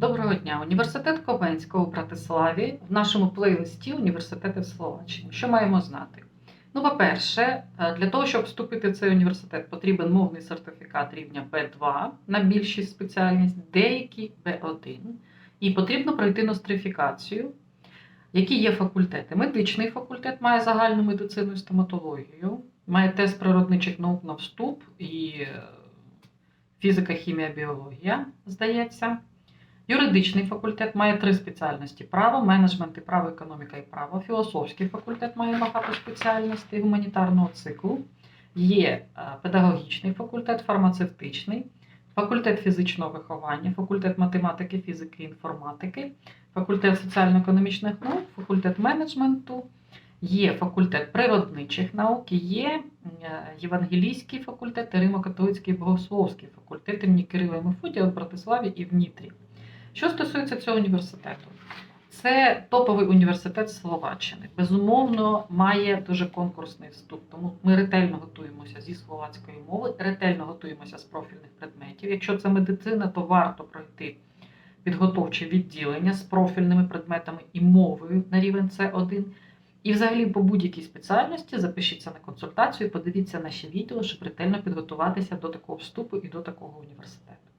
Доброго дня! Університет Ковенського у Братиславі в нашому плейлисті університети в Словаччині. Що маємо знати? Ну, по-перше, е, для того, щоб вступити в цей університет, потрібен мовний сертифікат рівня B2 на більшість спеціальність, деякі B1. І потрібно пройти нострифікацію. Які є факультети? Медичний факультет має загальну медицину і стоматологію, має тест природничих наук на вступ і е, фізика, хімія, біологія, здається. Юридичний факультет має три спеціальності: право, менеджмент і право, економіка і право. Філософський факультет має багато спеціальностей гуманітарного циклу. Є е, педагогічний факультет, фармацевтичний, факультет фізичного виховання, факультет математики, фізики, інформатики, факультет соціально-економічних наук, факультет менеджменту, є факультет природничих наук, є е, євангелійський факультет Римо-католицький богословський факультет імені Кирила і Мефодія в Братиславі і в Дніпрі. Що стосується цього університету, це топовий університет Словаччини. Безумовно, має дуже конкурсний вступ. Тому ми ретельно готуємося зі словацької мови, ретельно готуємося з профільних предметів. Якщо це медицина, то варто пройти підготовче відділення з профільними предметами і мовою на рівень С1. І, взагалі, по будь-якій спеціальності запишіться на консультацію, подивіться наші відео, щоб ретельно підготуватися до такого вступу і до такого університету.